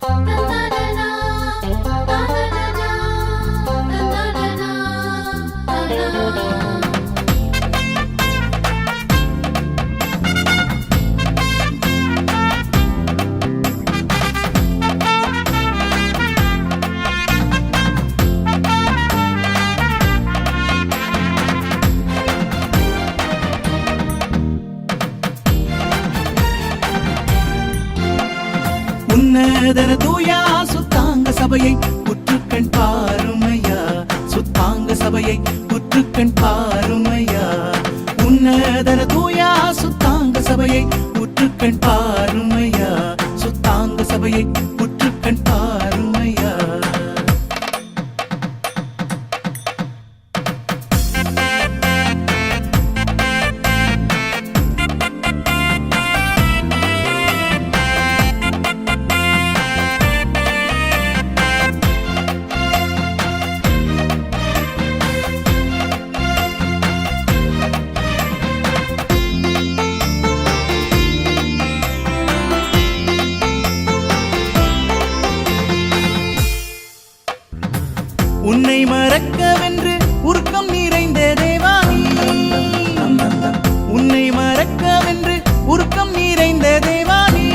Bye. சகோதர தூயா சுத்தாங்க சபையை உற்றுக்கண் பாருமையா? சுத்தாங்க சபையை உற்றுக்கண் பாருமையா உன்னை மறக்கவென்று உருக்கம் நிறைந்த தேவானி உன்னை மறக்கவென்று உருக்கம் நிறைந்த தேவானி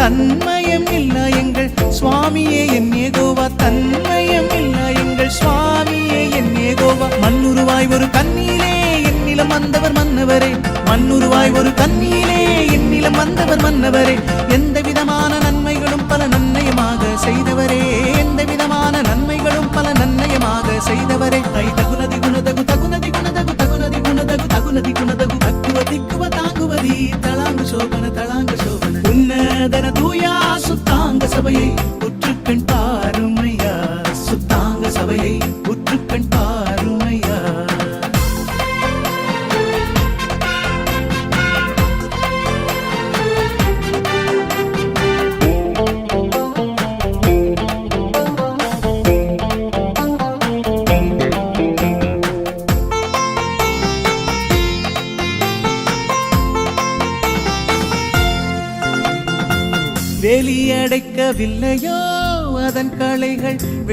தன்மயம் இல்ல எங்கள் சுவாமியே என் ஏகோவா. தன்மயம் இல்ல எங்கள் சுவாமியே என் ஏகோவா. மண்ணுருவாய் ஒரு கண்ணிலே என்னிலம் வந்தவர் மன்னவரே. மண்ணுருவாய் ஒரு கண்ணிலே என்னிலம் வந்தவர் மன்னவரே. எந்த விதமான நன்மைகளும் பல நன்னயமாக செய்தவரே. చైదవరే తై తగునది గుణదగు తగునది గుణదగు తగునది గుణదగు తగునది గుణదగు తక్కువ తిక్కువ తాంగువది తళాంగు శోభన తళాంగు శోభన. ఉన్నదన దూయా సుత్తాంగ సభయై.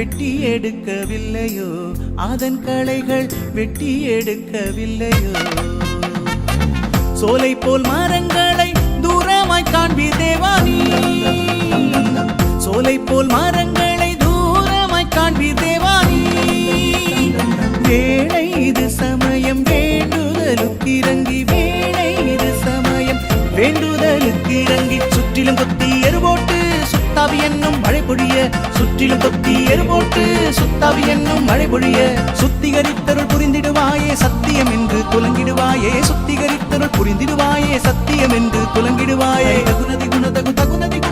வெட்டி எடுக்கவில்லையோ? அதன் களைகள் வெட்டி எடுக்கவில்லையோ? சோலை போல் மரங்களை தூரமாய் காண்பீர் தேவானி சோலை போல் மரங்களை தூரமாய் காண்பீர் தேவானி வேளை இது சமயம் வேண்டுதலுக்கு இறங்கி வேளை இது சமயம். வேண்டுதலுக்கு இறங்கி சுற்றிலும் கொத்தி எருவோட்டு சுத்தாவி என்னும் மழை பொழிய சுற்றிலும் கொத்தி எருபோட்டு சுத்தாவி என்னும் மழை பொழிய சுத்திகரித்தருள் புரிந்திடுவாயே சத்தியம் என்று துலங்கிடுவாயே சுத்திகரித்தருள் புரிந்திடுவாயே சத்தியம் என்று துலங்கிடுவாயே தகுநதி குணதகு தகுனதி குணதகு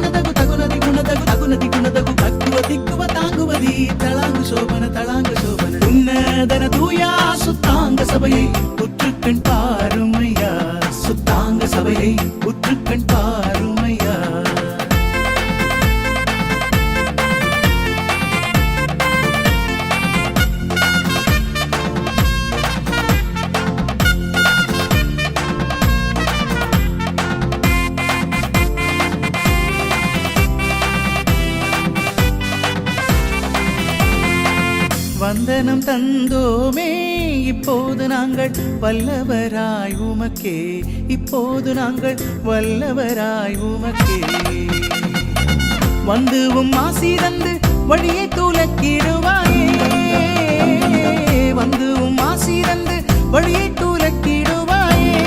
உமக்கே. இப்போது நாங்கள் வல்லவராய் உமக்கே. வந்து உம் ஆசி தந்து வழியை தூலக்கிடுவாயே. வந்து உம் ஆசி தந்து வழியை தூலக்கிடுவாயே.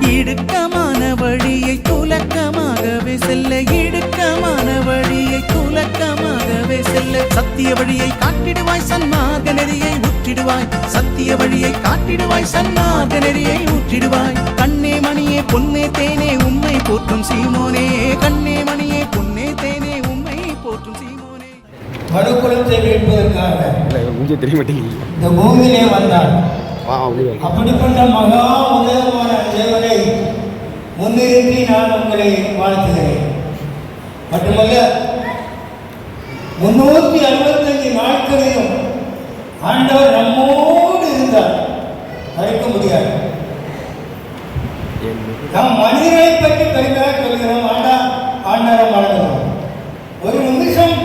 இடுக்கமான வழியை துலக்கமாகவே செல்ல. இடுக்கமான வழியை துலக்கமாக துலக்கமாகவே செல்ல. சத்திய வழியை காட்டிடுவாய் சன்மார்க்க நெறியை ஊற்றிடுவாய். சத்திய வழியை காட்டிடுவாய் சன்மார்க்க நெறியை ஊற்றிடுவாய். கண்ணே மணியே பொன்னே தேனே உம்மை போற்றும் சீமோனே. கண்ணே மணியே பொன்னே தேனே உம்மை போற்றும் சீமோனே. மனுக்குலத்தை மீட்பதற்காக இந்த பூமியிலே வந்தார். அப்படிப்பட்ட மகா உன்னதமான தேவனை முன்னிறுத்தி நான் உங்களை வாழ்த்துகிறேன். மட்டுமல்ல முன்னூத்தி அறுபத்தஞ்சு நாட்களிலும் ஆண்டவர் நம்மோடு இருந்தார். மறைக்க முடியாது. நாம் மனிதரை பற்றி பெருமையாக சொல்கிறோம். ஆண்டா ஆண்டவர் அந்நேரம் மறந்துடும் ஒரு நிமிஷம்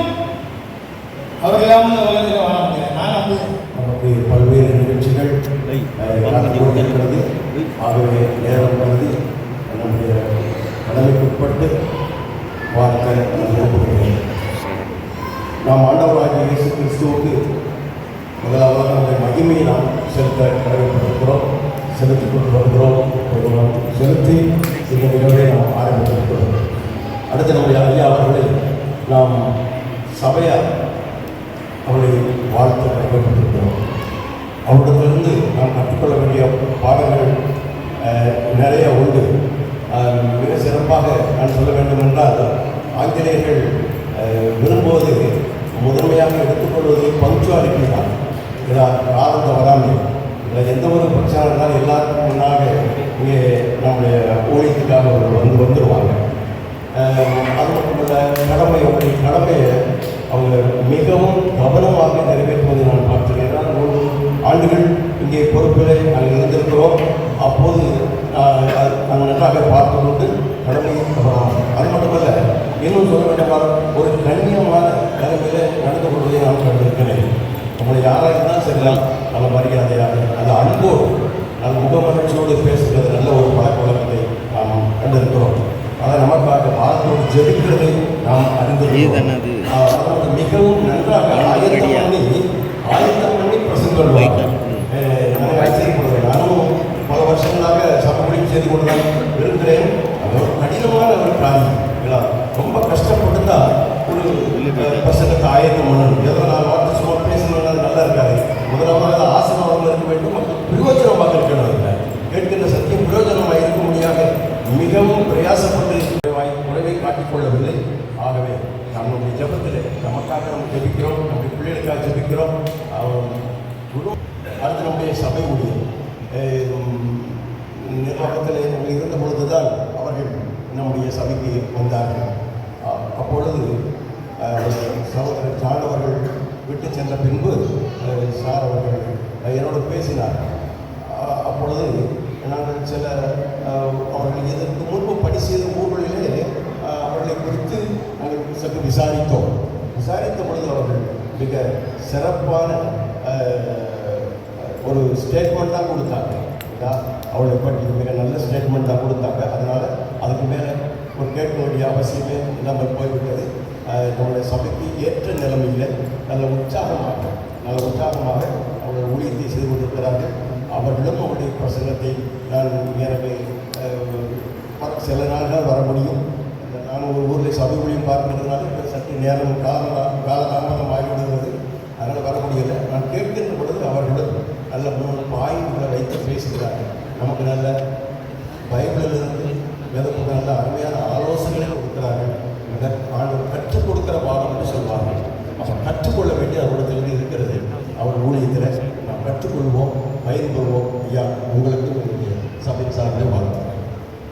அவர் இல்லாமல் உலகத்தில் வாழ முடியாது. நான் நம்புகிறேன் நமக்கு பல்வேறு நிகழ்ச்சிகள் நடந்து ஆகவே நேரம் நம்முடைய கடமைக்குட்பட்டு வாழ்க்கை இயேசு கிறிஸ்துவுக்கு முதலாவது நம்முடைய மகிமையை நாம் செலுத்த கடமைப்பட்டிருக்கிறோம் செலுத்திக் கொண்டு வருகிறோம் செலுத்தி இந்த நிகழ்வை நாம் ஆரம்பித்திருக்கிறோம். அடுத்து நம்முடைய ஐயா அவர்களை நாம் சபையார் அவளை வாழ்த்து கடமைப்பட்டிருக்கிறோம் அவரிடத்திலிருந்து நாம் கற்றுக்கொள்ள வேண்டிய பாடங்கள் நிறைய உண்டு. மிக சிறப்பாக நான் சொல்ல வேண்டும் என்றால் ஆங்கிலேயர்கள் விரும்புவது முதன்மையாக எடுத்துக்கொள்வது பங்க்சுவாலிட்டி தான் இதில் காலம் வராமல். இதில் எந்த ஒரு பிரச்சனை இருந்தாலும் எல்லாருக்கும் முன்னாக இங்கே நம்முடைய ஊழியத்துக்காக அவர்கள் வந்து வந்துடுவாங்க அஹ் அது மட்டுமல்ல கடமை அவருடைய கடமையை அவங்க மிகவும் கவனமாக நிறைவேற்றுவதை நான் பார்த்தேன் ஏன்னா மூன்று ஆண்டுகள் இங்கே பொறுப்பில் நாங்கள் இருந்திருக்கிறோம் அப்போது ஆஹ், அது நாங்கள் நன்றாக பார்த்து கொண்டு கடமையை கவனம் அது மட்டுமல்ல இன்னும் சொல்ல வேண்டுமானால் ஒரு கண்ணியமான நிலைமையில் நடந்து கொள்வதை நான் கண்டிருக்கிறேன் நம்மளை யாராக இருந்தாலும் சரிதான் நல்ல மரியாதையாக நல்ல அன்போடு நல்ல முகமலர்ச்சியோடு பேசுகிறது நல்ல ஒரு பழக்க வழக்கத்தை நாம் கண்டிருக்கிறோம் அதை நமக்காக வாழ்க்கையோடு ஜெபிக்கிறதை நாம் அறிந்திருக்கிறோம் ஆஹ் அதாவது மிகவும் நன்றாக ஆயத்தம் பண்ணி ஆயத்தம் பண்ணி பிரசங்கம் நான் ஆச்சரியப்படுவேன் நானும் பல வருஷங்களாக சபைப்படி செய்து கொண்டு தான் ஒரு கடினமான ஒரு காரியம் ரொம்ப கஷ்டப்பட்டு தான் ஒரு அஹ், ஆயத்தம் பண்ணணும். ஏதோ நான் வார்த்தை சும்மா பேசணும்னா நல்லா இருக்காது. முதலாவது ஆசனம் ஆசீர்வாதம் இருக்க வேண்டும். பிரயோஜனமாக இருக்கணும் இல்லை கேட்கின்ற சத்தியம் பிரயோஜனமாக இருக்க முடியாத. மிகவும் பிரயாசப்பட்டு குறைவாய் குறைவை காட்டிக்கொள்ளவில்லை ஆகவே நம்முடைய ஜபத்தில் நமக்காக நம்ம ஜபிக்கிறோம். நம்முடைய பிள்ளைகளுக்காக ஜபிக்கிறோம். அவர் குரு. அடுத்து நம்முடைய சபை முடியும் நிர்வாகத்தில் நாங்கள் இருந்த பொழுது தான் அவர்கள் நம்முடைய சபைக்கு வந்தார்கள் அ- அப்பொழுது அஹ், சகோதரர் ஜான் அவர்கள் விட்டு சென்ற பின்பு சார் அவர்கள் என்னோடு பேசினார். அப்பொழுது நாங்கள் சில அவர்கள் இதற்கு முன்பு பணி செய்த ஊர்களிலே அவர்களை குறித்து நாங்கள் சற்று விசாரித்தோம். விசாரித்த பொழுது அவர்கள் மிக சிறப்பான ஒரு ஸ்டேட்மெண்ட் தான் கொடுத்தாங்க. அவளை பற்றி மிக நல்ல ஸ்டேட்மெண்ட் தான் கொடுத்தாங்க. அதனால் அதுக்கு மேலே ஒரு கேட்க வேண்டிய அவசியமே இல்லாமல் போய்விட்டது. நம்முடைய சபைக்கு ஏற்ற நிலைமையில் நல்ல உற்சாகமாக நல்ல உற்சாகமாக அவர்கள் ஊழியத்தை செய்து கொண்டிருக்கிறார்கள். அவர்களும் அவருடைய பிரசங்கத்தை நான் எனக்கு சில நாள்கள் வர முடியும். நான் ஒரு ஊரில் சபை ஊழியம் பார்க்கிறதுனால இப்ப சற்று நேரம் காலம் காலதாமதம் ஆகிவிடுகிறது. அதனால் வர முடியலை நான் கேட்கின்ற பொழுது அவர்களும் நல்ல மூணு பாயிண்ட்களை வைத்து பேசுகிறார்கள். நமக்கு நல்ல பைபிளிலிருந்து வேதத்துக்கு நல்ல அருமையான ஆலோசனைகளை கொடுக்கிறார்கள் மிக ஆண்டவர் கற்றுக் கொடுக்கிற பாடம் என்று அப்போ கற்றுக்கொள்ள வேண்டிய அவரிடத்திலிருந்து இருக்கிறது. அவர் ஊழியத்தில் நாம் கற்றுக்கொள்வோம் பயன்பெறுவோம் ஐயா உங்களுக்கு என்னுடைய சபை சார்பில் வாழ்த்துக்கிறேன்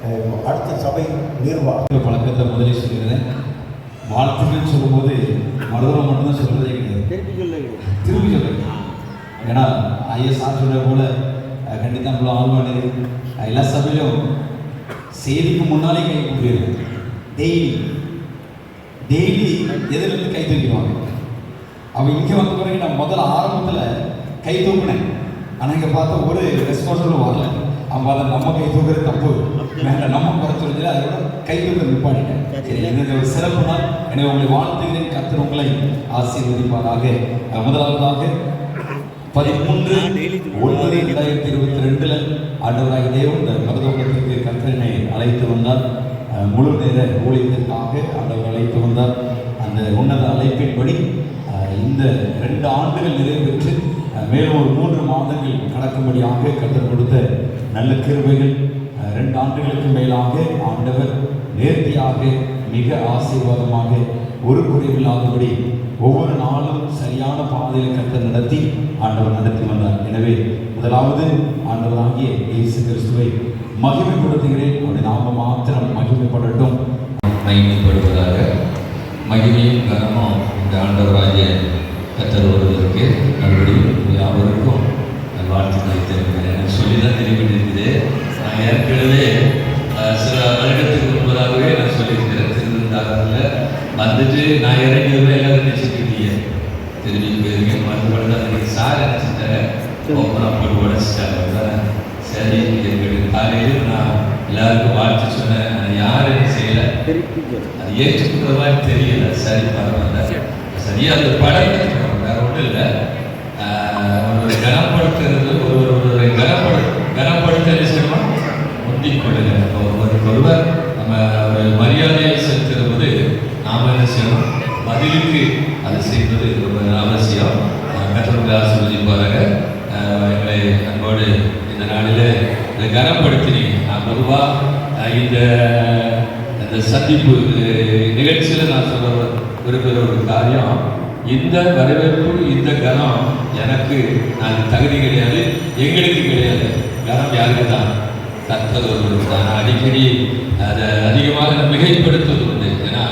அஹ் அடுத்த சபை நிர்வாகம். இந்த பழக்கத்தை முதலே சொல்லியிருந்தேன் வாழ்த்துக்கள் சொல்லும்போது மறுதரம் மட்டும்தான் சொல்றதே கிடையாது. திருப்பி சொல்லுங்க ஏன்னா ஐஎஸ்ஆர் சொல்ற போல கண்டிப்பா நம்மள ஆழ்வானு எல்லா சபையிலும் செய்திக்கு முன்னாலே கை கொடுக்குறது டெய்லி டெய்லி எதிலிருந்து கை தூக்கிடுவாங்க. அவன் இங்கே வந்த பிறகு நான் முதல்ல ஆரம்பத்தில் கை தூக்குனேன். ஆனால் இங்கே பார்த்தா ஒரு ரெஸ்பான்சிபிள் வரல. அவன் பார்த்தா நம்ம கை தூக்குறது தப்பு. வேண்டாம் நம்ம குறைச்சிருந்தது அதோட கை தூக்க நிப்பாடிட்டேன் சரி இது ஒரு சிறப்பு நாள் எனவே உங்களை வாழ்த்துகிறேன். கர்த்தர் உங்களை ஆசீர்வதிப்பாராக. முதலாவதாக பதிமூன்று ஒன்பது இரண்டாயிரத்தி இருபத்தி ரெண்டுல ஆண்டவராக தேவன் இந்த மருதவகத்திற்கு கர்த்தரனை அழைத்து வந்தார். முழு நேர ஊழியத்திற்காக ஆண்டவர் அழைத்து வந்தார். அந்த உன்னத அழைப்பின்படி இந்த ரெண்டு ஆண்டுகள் நிறைவேற்று மேலும் ஒரு மூன்று மாதங்கள் கடக்கும்படியாக கற்றுக் கொடுத்த நல்ல கிருபைகள் ரெண்டு ஆண்டுகளுக்கு மேலாக ஆண்டவர் நேர்த்தியாக மிக ஆசீர்வாதமாக ஒரு குறைவில்லாதபடி ஒவ்வொரு நாளும் சரியான பாதையில் கத்த நடத்தி ஆண்டவர் நடத்தி வந்தார். எனவே முதலாவது ஆண்டவராகிய இயேசு கிறிஸ்துவை மகிமைப்படுத்துகிறேன். அவருடைய நாம மாத்திரம் மகிமைப்படட்டும். மகிமைப்படுவதாக மகிமையும் கனமும் இந்த ஆண்டவராகிய கத்தர் ஒருவருக்கு மறுபடியும் யாவருக்கும் வாழ்த்துக்களை தெரிவிக்கிறேன். எனக்கு சொல்லி தான் தெரிவித்திருக்குது நான் ஏற்கனவே சில வருடத்துக்கு முன்பதாகவே நான் சொல்லியிருக்கிறேன். திருவிழாவில் வந்துட்டு நான் இறங்கி எல்லாரும் நினைச்சிட்டு இருக்கீங்க திரும்பி போயிருக்கேன் மருந்து தான் சார் நினைச்சிட்டாரு ஓப்பனாக போட்டு உடச்சிட்டாங்க. சரி எங்களுக்கு காலையில் நான் எல்லாருக்கும் வாழ்த்து சொன்னேன். நான் யாரும் செய்யலை? அது ஏற்றுக்கிற மாதிரி தெரியல. சரி பரவாயில்ல. சரியா அந்த படம் வேற ஒன்றும் இல்லை. ஒரு கனப்படுத்துறது ஒரு ஒரு கனப்படு கனப்படுத்த என்ன செய்யணும்? முந்திக் கொள்ளுங்க ஒருவர் நம்ம ஒரு மரியாதையை செலுத்துகிற போது நாம் என்ன செய்யணும்? பதிலுக்கு அது செய்வது ரொம்ப அவசியம். கத்தருக்கு ஆசிர்வதிப்பாருங்க எங்களை அன்போடு இந்த நாளில் இதை கனப்படுத்தினீங்க. நான் பொதுவாக இந்த இந்த சந்திப்பு நிகழ்ச்சியில் நான் சொல்ல விரும்புகிற ஒரு காரியம் இந்த வரவேற்பு இந்த கனம் எனக்கு நான் தகுதி கிடையாது எங்களுக்கு கிடையாது. கனம் யாருக்கு தான் கர்த்தர் ஒருவருக்கு தான். நான் அடிக்கடி அதை அதிகமாக மிகைப்படுத்துவது உண்டு. ஏன்னா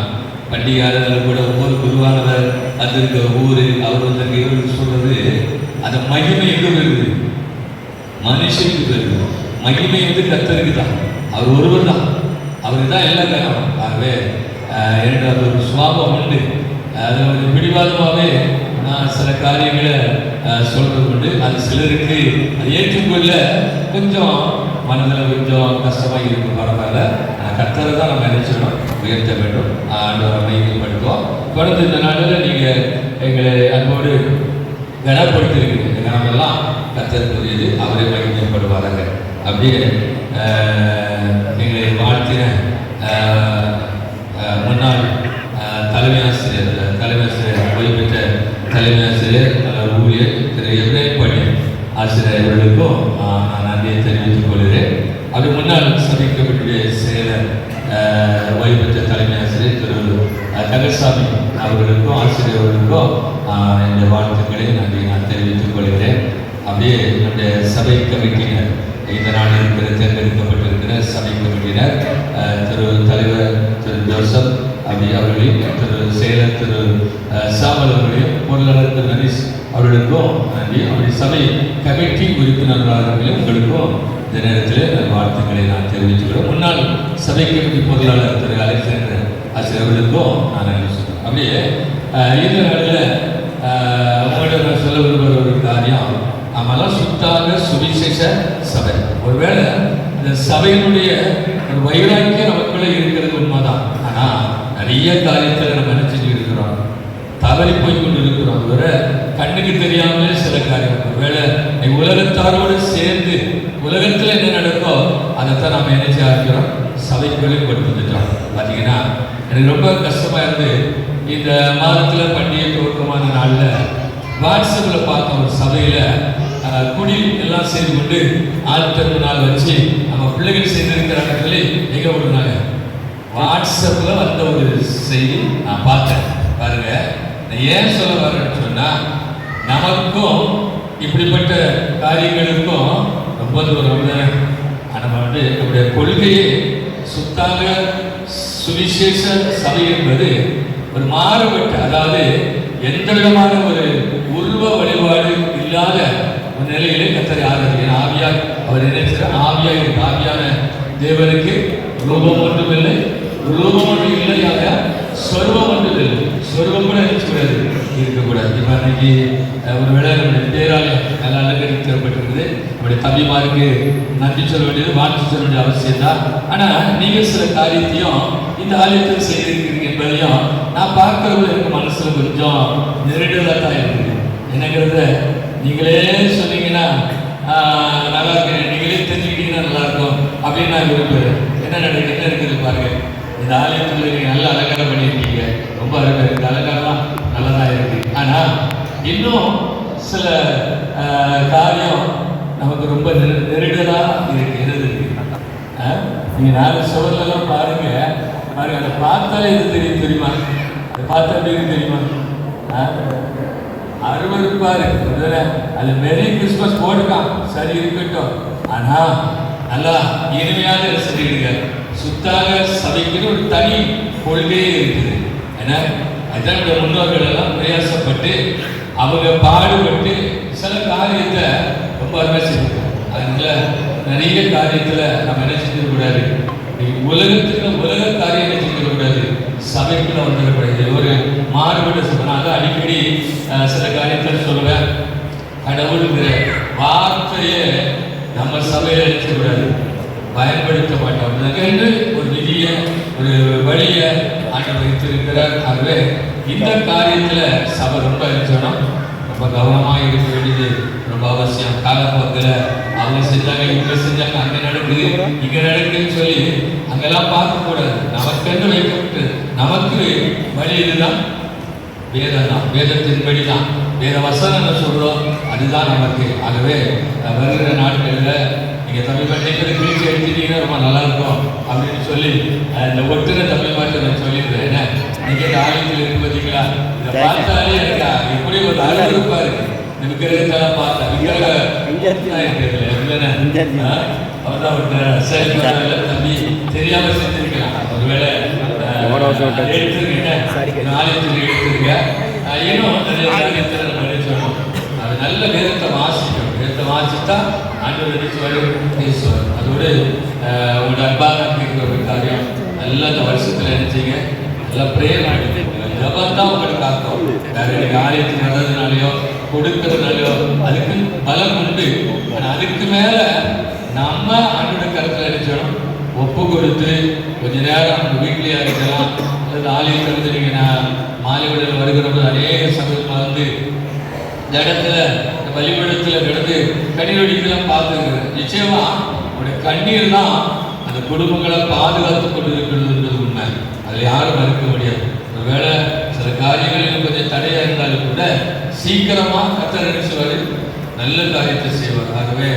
பண்டிகாரர்கள் கூட ஒவ்வொரு குருவானவர் வந்திருக்க ஊர் அவர் வந்து இவர் சொல்றது அந்த மகிமை எங்கே வருது மனுஷனுக்கு வருது மகிமை வந்து கத்தருக்கு தான்? அவர் ஒருவர் தான். அவருக்கு தான் எல்லாம் காரணம் ஆகவே ஆஹ், எனக்கு அது ஒரு சுவாபம் உண்டு. அது ஒரு பிடிவாதமாகவே நான் சில காரியங்களை ஆஹ், சொல்றது உண்டு. அது சிலருக்கு அது ஏற்றுக்கொள்ள கொஞ்சம் மனதில் கொஞ்சம் கஷ்டமாக இருக்கும் பரவாயில்ல ஆனால் தான் நம்ம நினைச்சிடணும் உயர்த்த வேண்டும். ஆண்டவரை படுத்துவோம் தொடர்ந்து இந்த நாளில் நீங்கள் எங்களை அன்போடு கனப்படுத்திருக்கிறீங்க. இந்த கனமெல்லாம் கத்தருக்குரியது அவரே மகிழ்ச்சிப்படுவாராங்க அப்படியே எங்களை வாழ்த்தின ஆஹ், முன்னாள் ஆஹ், தலைமை ஆசிரியர் தலைமை ஆசிரியர் ஓய்வு பெற்ற தலைமை ஆசிரியர் ஊழியர் திரு எப்ரேம்படி ஆசிரியர் அவர்களுக்கும் ஆஹ், நான் நன்றியை தெரிவித்துக் கொள்கிறேன். அது முன்னாள் சபைக்கப்பட்டுடைய செயலர் ஆஹ், ஓய்வு பெற்ற தலைமை ஆசிரியர் திரு தகசாமி தங்கசாமி அவர்களுக்கும் ஆசிரியர் அவர்களுக்கும் ஆஹ், இந்த வாழ்த்துக்களை நன்றி நான் தெரிவித்துக் கொள்கிறேன். அப்படியே என்னுடைய சபை கமிட்டியினர் இந்த நாளில் இருக்கிற தேர்ந்தெடுக்கப்பட்டிருக்கிற சபை குழுவினர் திரு தலைவர் திரு ஜோசப் அபி அவர்களையும் திரு செயலர் திரு சாமல் அவர்களையும் பொருளாளர் திரு நரீஷ் அவர்களுக்கும் நன்றி. அவருடைய சபை கமிட்டி உறுப்பினர்களாளர்களையும் உங்களுக்கும் இந்த நேரத்தில் நான் வாழ்த்துக்களை நான் தெரிவித்துக்கிறேன் முன்னாள் சபை கமிட்டி பொருளாளர் திரு அலெக்சாண்டர் ஆசிரியர் அவர்களுக்கும் நான் நன்றி சொல்கிறேன். அப்படியே ஆஹ், இந்த நாளில் உங்களிடம் சொல்ல விரும்புகிற ஒரு காரியம் நம்மளாம் சுத்தாக சுவிசேஷ சபை. ஒருவேளை இந்த சபையினுடைய ஒரு வைராக்கியம் நமக்குள்ள இருக்கிறது உண்மைதான். ஆனா நிறைய காரியத்தில் நம்ம நினைச்சிட்டு இருக்கிறோம். தவறி போய் கொண்டு இருக்கிறோம் வர கண்ணுக்கு தெரியாமலே சில காரியம் ஒருவேளை நீ உலகத்தாரோடு சேர்ந்து உலகத்தில் என்ன நடக்கோ அதைத்தான் நம்ம நினைச்சு செய்ய ஆரம்பிக்கிறோம் சபைக்குள்ளே கொண்டு வந்துட்டோம். பார்த்தீங்கன்னா எனக்கு ரொம்ப கஷ்டமா இருந்து இந்த மாதத்தில் பண்டிகை துவக்கமான நாளில் வாட்ஸ்அப்பில் பார்த்த ஒரு சபையில் குடில் குடி எல்லாம் செய்து கொண்டு ஆழ்த்தர் நாள் வச்சு நம்ம பிள்ளைகள் செய்திருக்கிறாங்க மிக ஒரு நாள். வாட்ஸ்அப்பில் வந்த ஒரு செய்தி நான் பார்த்தேன். பாருங்க. நான் ஏன் சொல்ல வரேன்னு சொன்னால் நமக்கும் இப்படிப்பட்ட காரியங்களுக்கும் ரொம்ப தூரம் நம்ம வந்து நம்முடைய கொள்கையே சுத்தாக சுவிசேஷ சபை என்பது ஒரு மாறுபட்ட அதாவது எந்த விதமான ஒரு உருவ வழிபாடு இல்லாத ஒரு நிலையிலே கத்தரை ஆராதிக்கிறேன். ஆவியாய் அவர் நினைச்சார் ஆவியாய் இருக்கு ஆவியான தேவனுக்கு ரூபம் மட்டும் இல்லை ரூபம் ஒன்றும் இல்லையாக சொருபம் மட்டும் இல்லை சொருபம் கூட இருக்கக்கூடாது. இருக்கக்கூடாது. இப்போ அன்னைக்கு ஒரு வேளை பேரால் நல்லா நல்லா அலங்கரிக்கப்பட்டிருக்குது நம்முடைய தம்பிமாருக்கு நன்றி சொல்ல வேண்டியது வாழ்த்து சொல்ல வேண்டிய அவசியம் தான் ஆனால் நீங்கள் சில காரியத்தையும் இந்த ஆலயத்தில் செய்திருக்கிறீங்க என்பதையும் நான் பார்க்கறது எனக்கு மனசில் கொஞ்சம் நெருடலாக தான் இருக்குது. என்னங்கிறத நீங்களே நல்லா இருக்கிறேன் நீங்களே தெரிஞ்சுக்கிட்டீங்கன்னா நல்லா இருக்கும் அப்படின்னு நான் விரும்புகிறேன் என்ன நடக்குது? என்ன இருக்குது பாருங்க. இந்த ஆலயத்தில் நீங்கள் நல்ல அலங்காரம் பண்ணியிருக்கீங்க. ரொம்ப அருமை. இருக்குது அலங்காரம்லாம் நல்லதாக இருக்கு. ஆனால் இன்னும் சில காரியம் நமக்கு ரொம்ப நெரு நெருடலாக இருக்கு. என்னது இருக்கு? ஆ? நாலு சுவர்லாம் பாருங்க. பாருங்க அதை பார்த்தாலே இது தெரியும் தெரியுமா? அதை பார்த்தா எப்படி தெரியுமா? அருவருப்பாரு. அது மெரி கிறிஸ்மஸ் போட்டுக்கான். சரி இருக்கட்டும். ஆனா நல்லா இனிமையான ரசிகர்கள் சுத்தாக சபைக்குன்னு ஒரு தனி கொள்கையே இருக்குது. ஏன்னா அதான் இந்த முன்னோர்கள் எல்லாம் பிரயாசப்பட்டு அவங்க பாடுபட்டு சில காரியத்தை ரொம்ப அருமை செஞ்சுருக்காங்க. அதனால நிறைய காரியத்தில் நம்ம என்ன செஞ்சிடக்கூடாது? உலகத்துக்கு உலக காரியம் சபைக்குள்ள வந்துடக்கூடாது ஒரு மாறுபட்ட சபை அடிக்கடி சில காரியத்தில் சொல்லுவேன். கடவுளுங்கிற வார்த்தையை நம்ம சபையில் எடுத்துக்கூடாது பயன்படுத்த மாட்டோம். என்று ஒரு விதிய ஒரு வழிய ஆண்டு வைத்திருக்கிறார். ஆகவே இந்த காரியத்தில் சபை ரொம்ப இருக்கணும் ரொம்ப கவனமாக இருக்க வேண்டியது ரொம்ப அவசியம். காலப்போக்கில் அவங்க செஞ்சாங்க இவங்க செஞ்சாங்க. அங்க நடக்குது இங்க நடக்குதுன்னு சொல்லி அங்கெல்லாம் பார்க்க கூடாது. நமக்கென்று வைக்கப்பட்டு நமக்கு வழி இதுதான். வேதம் தான் வேதத்தின்படி தான் வேத வசனம் சொல்றோம் அதுதான் நமக்கு. ஆகவே வருகிற நாட்களில் நீங்கள் தமிழ் பாட்டு கிழிச்சு எடுத்துட்டீங்கன்னா ரொம்ப நல்லா இருக்கும் அப்படின்னு சொல்லி இந்த ஒட்டுன தமிழ் பாட்டு நான் சொல்லியிருந்தேன் என்ன? நீங்க ஆலயத்தில் இருக்கு பார்த்தீங்களா? இதை பார்த்தாலே எனக்கு எப்படி ஒரு அருவருப்பா இருக்கு. இந்த விக்கிரகத்தெல்லாம் பார்த்தா விக்கிரக அவர்தான் விட்டார் சரி. தம்பி தெரியாம செஞ்சிருக்கலாம். ஒருவேளை ஆலயத்தில் எடுத்துருங்க அஹ், இன்னும் நினைச்சோம் அது நல்ல வேதத்தை வாசிக்கணும். வேதத்தை வாசித்தா வரும் பேசுவார் அதோடு உங்களோட அன்பாக ஒரு காரியம் நல்லா இந்த வருஷத்தில் நினைச்சீங்க. நல்லா ப்ரேயர் ஆகிட்டு ஜபம் தான் உங்களுக்கு காக்கும் வேற ஆலயத்துக்கு கொடுக்கறதுனாலையோ அதுக்கு பலம் உண்டு. ஆனால் அதுக்கு மேலே நம்ம ஆண்டோட கருத்தில் நினைச்சோம் ஒப்பு கொடுத்து கொஞ்ச நேரம் நம்ம வீட்லயே இருக்கலாம். அல்லது ஆலயம் வந்து நீங்கள் நான் மாலை விடல் அநேக சமயத்தில் வந்து இந்த இடத்துல இந்த பலிபீடத்தில் கிடந்து கண்ணீர் வடிக்கலாம் பார்த்துருக்குறேன். நிச்சயமா உடைய கண்ணீர் தான் அந்த குடும்பங்களை பாதுகாத்து கொண்டு இருக்கிறதுன்றது உண்மை. அதில் யாரும் மறுக்க முடியாது. ஒருவேளை சில காரியங்களில் கொஞ்சம் தடையாக இருந்தாலும் கூட சீக்கிரமா கத்தர் நினைச்சுவாரு நல்ல காரியத்தை செய்வார். ஆகவே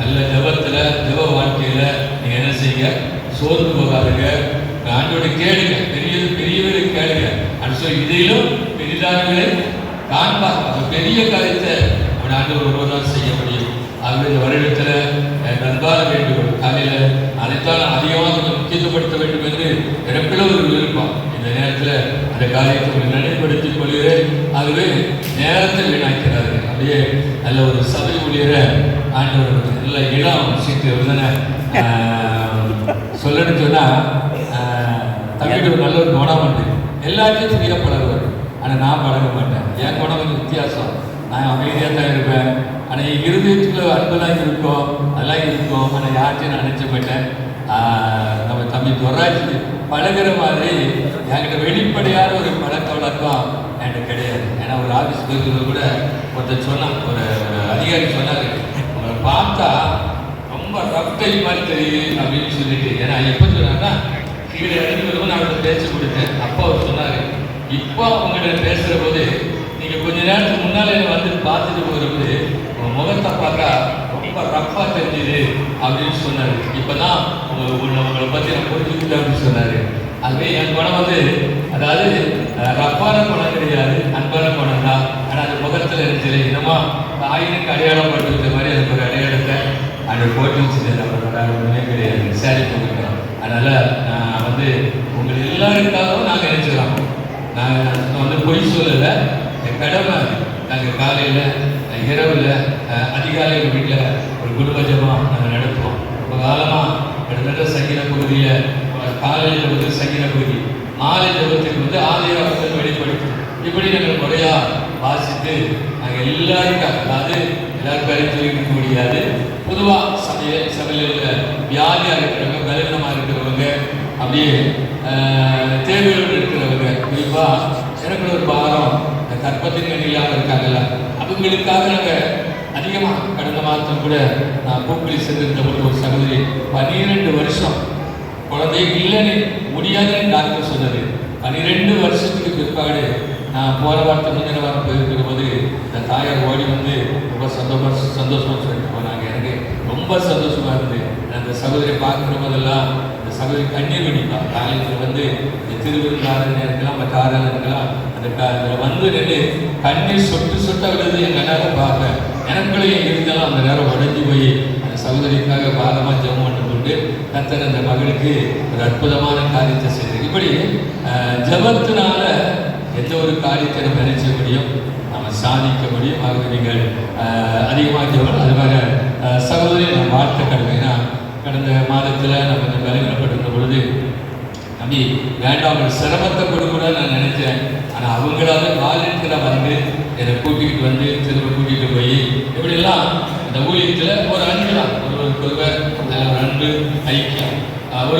நல்ல ஜபத்துல ஜப வாழ்க்கையில நீங்க என்ன செய்யுங்க? சோர்ந்து போகாதுங்க. ஆண்டோட கேளுங்க. பெரியது பெரியவரை கேளுங்க. அது இதையிலும் இதிலும் காண்பா காண்பார். அது பெரிய காரியத்தை அவன் ஆண்டவர் ஒருவர்தான் செய்ய முடியும். ஆகவே இந்த வருடத்துல நண்பாக வேண்டும் காலையில் அதைத்தான் அதிகமாக முக்கியத்துவப்படுத்த வேண்டும் என்று எனக்குள்ள ஒரு விருப்பம். இந்த நேரத்தில் அந்த காரியத்தை உங்களுக்கு கொள்கிறேன். ஆகவே நேரத்தை வீணாக்கிறார்கள் அப்படியே அதில் ஒரு சபை ஊழியரை ஆண்டவர் நல்ல இடம் சீட்டு தானே சொல்லணும்னு சொன்னால் தமிழ் ஒரு நல்ல ஒரு குணம் உண்டு. எல்லாத்தையும் தெரிய பழகுவார். ஆனால் நான் பழக மாட்டேன். என் குணம் கொஞ்சம் வித்தியாசம். நான் அமைதியாக தான் இருப்பேன். ஆனால் என் இருதயத்துக்குள்ள அன்பெல்லாம் இருக்கும் அதெல்லாம் இருக்கும் ஆனால் யார்ட்டையும் நான் நினச்ச மாட்டேன். நம்ம தம்பி துவராஜி பழகுற மாதிரி என்கிட்ட வெளிப்படையான ஒரு பழக்க வழக்கம் என்கிட்ட கிடையாது. ஏன்னா ஒரு ஆஃபீஸ் போயிருக்கிறது கூட ஒருத்தர் சொன்னாங்க ஒரு அதிகாரி சொன்னார் உங்களை பார்த்தா ரொம்ப ரப்டை மாதிரி தெரியுது அப்படின்னு சொல்லிட்டு. ஏன்னா எப்போ சொன்னாங்கன்னா கீழே இறங்கி நான் அவர்கிட்ட பேச்சு கொடுத்தேன். அப்போ அவர் சொன்னார் இப்போ அவங்ககிட்ட பேசுகிற போது நீங்கள் கொஞ்ச நேரத்துக்கு முன்னால் என்னை வந்து பார்த்துட்டு போகிறபோது உங்கள் முகத்தை பார்த்தா தப்பா தெரிஞ்சுது அப்படின்னு சொன்னார். இப்போ தான் உங்களை உங்களை பற்றி நான் புரிஞ்சுக்கிட்டேன் அப்படின்னு சொன்னார். அதுவே என் குணம் வந்து அதாவது ரப்பான குணம் கிடையாது அன்பான குணம் தான். ஆனால் அது முகத்தில் இருந்துச்சு. என்னமா ஆயினுக்கு அடையாளம் பட்டு வச்ச மாதிரி அதுக்கு ஒரு அடையாளத்தை அது போட்டு வச்சுட்டு நம்ம ஒன்றுமே கிடையாது. சரி போட்டுக்கிறோம் அதனால் நான் வந்து உங்கள் எல்லாருக்காகவும் நாங்கள் நினைச்சிடலாம் நாங்கள் வந்து பொய் சொல்லலை. என் கடமை நாங்கள் காலையில் இரவில் அதிகாலை வீட்டில் குடும்ப ஜபம் நாங்கள் நடத்துவோம். ரொம்ப காலமாக கிட்டத்தட்ட சங்கீத பகுதியில் காலையில் வந்து சங்கீத பகுதி மாலை ஜபத்துக்கு வந்து ஆதிராகத்தில் வெளிப்படுத்தும் இப்படி நாங்கள் முறையாக வாசித்து நாங்கள் எல்லாருக்கும் அதாவது எல்லாரும் அறிந்து இருக்க முடியாது. பொதுவாக சபைய சபையில் இருக்கிற வியாதியாக இருக்கிறவங்க பலவீனமாக இருக்கிறவங்க அப்படியே தேவையோடு இருக்கிறவங்க குறிப்பாக எனக்கு ஒரு பாரம் கற்பத்தின் இல்லாமல் இருக்காங்கல்ல அவங்களுக்காக நாங்கள் அதிகமாக கடந்த மாதம் கூட நான் பூக்களி சென்றிருந்த போது ஒரு சகோதரி பன்னிரெண்டு வருஷம் குழந்தை இல்லைன்னு முடியாதுன்னு டாக்டர் சொன்னது பன்னிரெண்டு வருஷத்துக்கு பிற்பாடு நான் போன வாரத்தை முந்தின வாரம் போயிருக்கிற போது இந்த தாயார் ஓடி வந்து ரொம்ப சந்தோஷமா சந்தோஷமா சொல்லிட்டு போனாங்க. எனக்கு ரொம்ப சந்தோஷமா இருந்தது. அந்த சகோதரியை பார்க்குற போதெல்லாம் இந்த சகோதரி கண்ணீர் வெடிப்பா காலேஜில் வந்து இந்த திருவிருந்தாளர் இருக்கலாம் மற்ற ஆறாளர் இருக்கலாம் அந்த கா- வந்து நின்று கண்ணீர் சொட்டு சொட்ட விழுது என் கண்ணால பார்ப்பேன். எனக்குள்ளேயே இருந்தாலும் அந்த நேரம் உடைஞ்சு போய் அந்த சகோதரிக்காக பாரமாக ஜெபம் பண்ணி கொண்டு கத்தர் அந்த மகளுக்கு ஒரு அற்புதமான காரியத்தை செய்தார். இப்படி ஜபத்தினால ஜெபத்தினால எந்த ஒரு காரியத்தை நம்ம நினைச்ச முடியும்? நம்ம சாதிக்க முடியும். ஆகவே நீங்கள் அதிகமாக ஜெபம். அது மாதிரி சகோதரி நான் வாழ்த்த கடமை. ஏன்னா கடந்த மாதத்தில் நம்ம இந்த பலவீனப்பட்டிருந்த பொழுது தம்பி வேண்டாம் ஒரு சிரமத்தை கொடுக்கூட நான் நினைச்சேன். ஆனால் அவங்களால வாலண்டியராக வந்து என்னை கூட்டிகிட்டு வந்து திரும்ப கூட்டிகிட்டு போய் இப்படியெல்லாம் அந்த ஊழியத்தில் ஒரு அன்பு தான். ஒரு அன்பு ஐக்கியம். ஆஹ்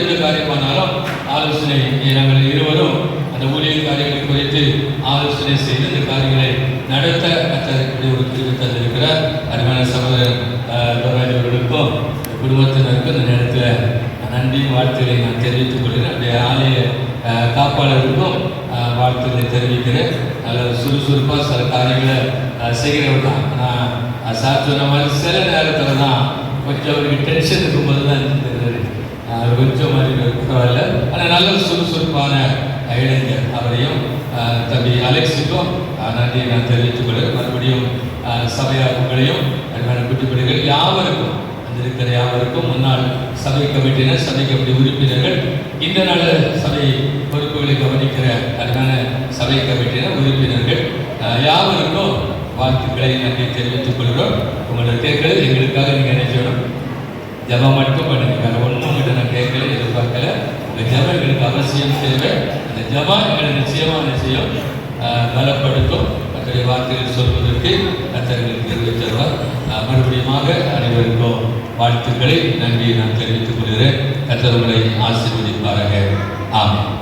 எந்த காரியமானாலும் ஆலோசனை நாங்கள் இருவரும் அந்த ஊழிய காரியங்களை குறித்து ஆலோசனை செய்து இந்த காரியங்களை நடத்த கத்தர் ஒரு கிருபை தந்திருக்கிறார். அருமையான சகோதரர் ஆஹ் அவர்களுக்கும் குடும்பத்தினருக்கும் இந்த நேரத்தில் நன்றி வாழ்த்துக்களை நான் தெரிவித்துக் கொள்கிறேன். அப்படியே ஆலய காப்பாளருக்கும் வாழ்த்துக்களை தெரிவிக்கிறேன். நல்ல சுறுசுறுப்பாக சில காரியங்களை செய்கிறவர் தான். ஆனால் சார் சொன்ன மாதிரி சில நேரத்தில் தான் கொஞ்சம் அவருக்கு டென்ஷன் இருக்கும்போது தான் தெரியுது அவர் கொஞ்சம் மாதிரி பரவாயில்ல. ஆனால் நல்ல சுறுசுறுப்பான இளைஞர் அவரையும் தம்பி அலெக்ஸுக்கும் நன்றியை நான் தெரிவித்துக் கொள்கிறேன். மறுபடியும் ஆஹ், சபையார் உங்களையும் குட்டி பிள்ளைகள் யாவருக்கும் இருக்கிற யாவருக்கும் முன்னாள் சபை கமிட்டியினர் சபை கமிட்டி உறுப்பினர்கள் இந்த நாள் சபை பொறுப்புகளை கவனிக்கிற அருமையான சபை கமிட்டியினர் உறுப்பினர்கள் யாவருக்கும் வாழ்த்துக்களை நன்றி தெரிவித்துக் கொள்கிறோம். உங்களோட கேட்கல எங்களுக்காக நீங்கள் என்ன ஜபம் மட்டும் பண்ணிருக்காங்க ஒன்றும் உங்கள்கிட்ட நான் கேட்கல எதிர்பார்க்கல. இந்த ஜபம் எங்களுக்கு அவசியம் தேவை. அந்த ஜபம் எங்களை நிச்சயமாக நிச்சயம் பலப்படுத்தும். கத்தருடைய வார்த்தைகள் சொல்வதற்கு கத்தர்களுக்கு தெரிவித்தருவார் தருவார். மறுபடியுமாக அனைவருக்கும் வாழ்த்துக்களை நன்றி நான் தெரிவித்துக் கொள்கிறேன். கத்தவர்களை உங்களை ஆமாம்